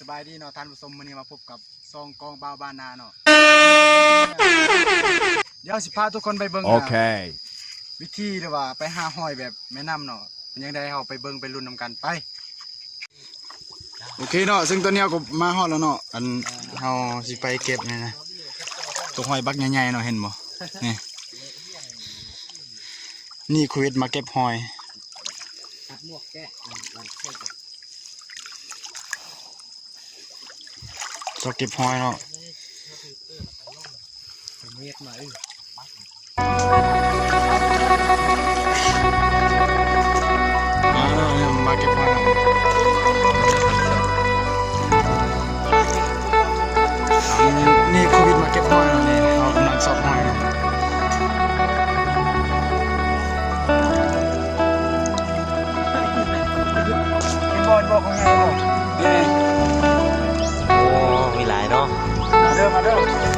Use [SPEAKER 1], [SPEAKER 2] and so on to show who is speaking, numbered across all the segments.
[SPEAKER 1] สบายดีเนาะท่านผู้ชมมื้อนี้มาพบกับซองกองบ่าวบ้านนาเนาะเดี๋ยวสิพาทุกคนไปเบิ่งนะ
[SPEAKER 2] Okay.
[SPEAKER 1] วิธีหรือว่าไปหาหอยแบบแม่น้ำเนาะเป็นยังไงเฮาไปเบิ่งไปลุ้นนำกันไปโอเคเนาะซึ่งตอนนี้เราก็มาฮอดแล้วเนาะอันเฮาสิไปเก็บนี่นะตัวหอยบักใหญ่ๆเนาะเห็นบ่นี่นี่คุยดมาเก็บหอย
[SPEAKER 3] ตัดหมวเท่กับ
[SPEAKER 1] จะเก็บหอยเนาะ
[SPEAKER 3] เม็ดมาเออ
[SPEAKER 1] มาแล้วเนี่ยมาเก็บหอยนี่โควิดมาเก็บหอยเนาะนี่เรากำลังสอบหอยเนาะเป็นบอลบอลของไงบอล
[SPEAKER 3] โอ้ มีหลายเนาะ
[SPEAKER 1] มาเด้อมาเด้อ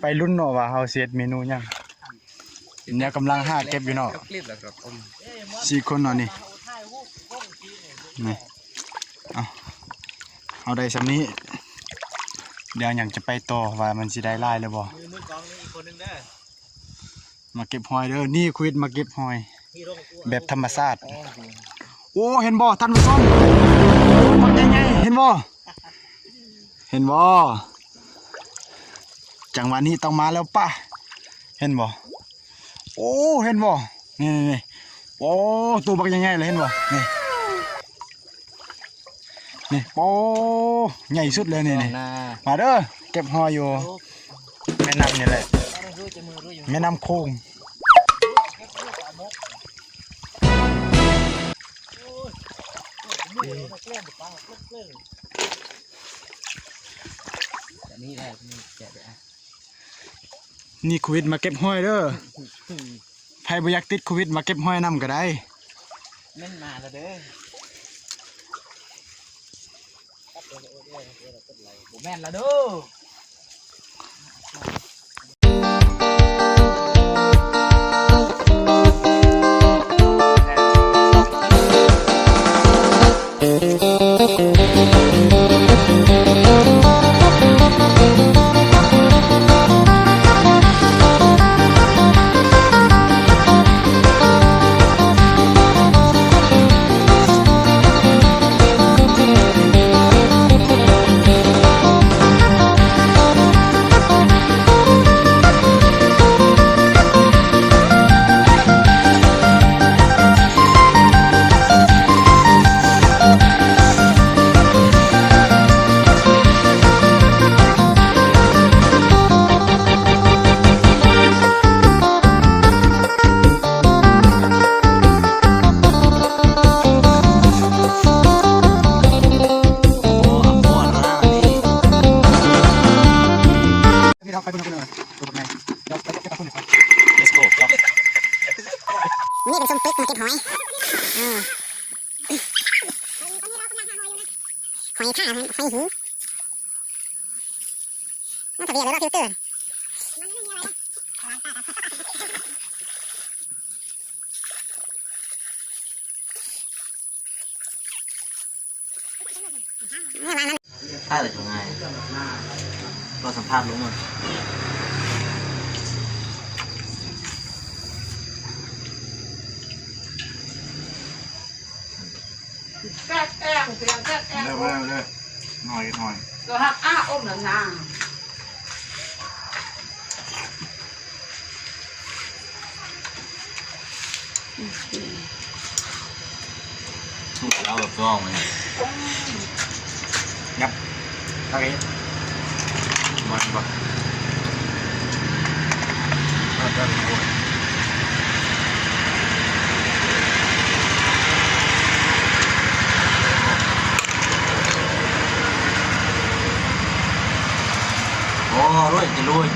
[SPEAKER 1] ไป
[SPEAKER 3] รุ่นเนาะ
[SPEAKER 1] ว่าเฮาเสียดเมนูหยังเนี่ยกำลังหาเก็บอยู่เนาะ
[SPEAKER 3] คลิปแล้วครับผม
[SPEAKER 1] สี่คนเนาะนี่นี่เอาเอาได้สำนี้ เดี๋ยวอย่างจะไปต่อว่ามันสิได้หลายหรือบ่
[SPEAKER 3] มือมือกองนี่อีกคนนึงเด้อ
[SPEAKER 1] มาเก็บหอยเด้อนี่ควิดมาเก็บหอย แบบธรรมชาติโอ้เห็นบ่ท่านผู้ชมมันใหญ่ๆเห็นบ่เห็นบ่ จังหวะนี้ต้องมาแล้วป่ะเห็นบ่โอ้เห็นบ่นี่นี่นี่โอ้ตัวบักใหญ่ๆเลยเห็นบ่นี่นี่โอ้ใหญ่สุดเลยนี่นี่
[SPEAKER 3] หน้า
[SPEAKER 1] มาเด้อเก็บหอยอยู่แม่น้ำนี่แหละ
[SPEAKER 3] รู้จะมือรู้อยู่
[SPEAKER 1] แม่น้ำโค้ง
[SPEAKER 3] แต่นี่แหละนี่แกะไปอะ
[SPEAKER 1] นี่โควิดมาเก็บห้อยเด้อใครบ่อยากติดโควิดมาเก็บห้อยนำก็ได้
[SPEAKER 3] แม่นมาแล้วเด้อแม่นแล้วเด้อ
[SPEAKER 1] เป็นคนอื่นตัวไหนเราไปเก็บคนอื่น
[SPEAKER 3] let's go ครับ
[SPEAKER 4] นี่เป็นส้มปึ๊กมาเก็บหอยอ่าหอยท่าหอยหินน่าจะเรียกเลยว่าฟิลเตอร์ไม่วางนั้น
[SPEAKER 3] ถ้าแต่จะง่ายเราสัมภาษณ์รู้หมด
[SPEAKER 5] แก้แก้งเพียงแก้แก้ง
[SPEAKER 1] เร็วเร็วเร็วหน่อยหน่อย
[SPEAKER 5] ก็ฮักอ้าอมหนังนาง
[SPEAKER 3] ถูกแล้วแบบกล้องเลย
[SPEAKER 1] ยับโอเคมาบ่เอาเดินโอ้ย
[SPEAKER 6] the Lord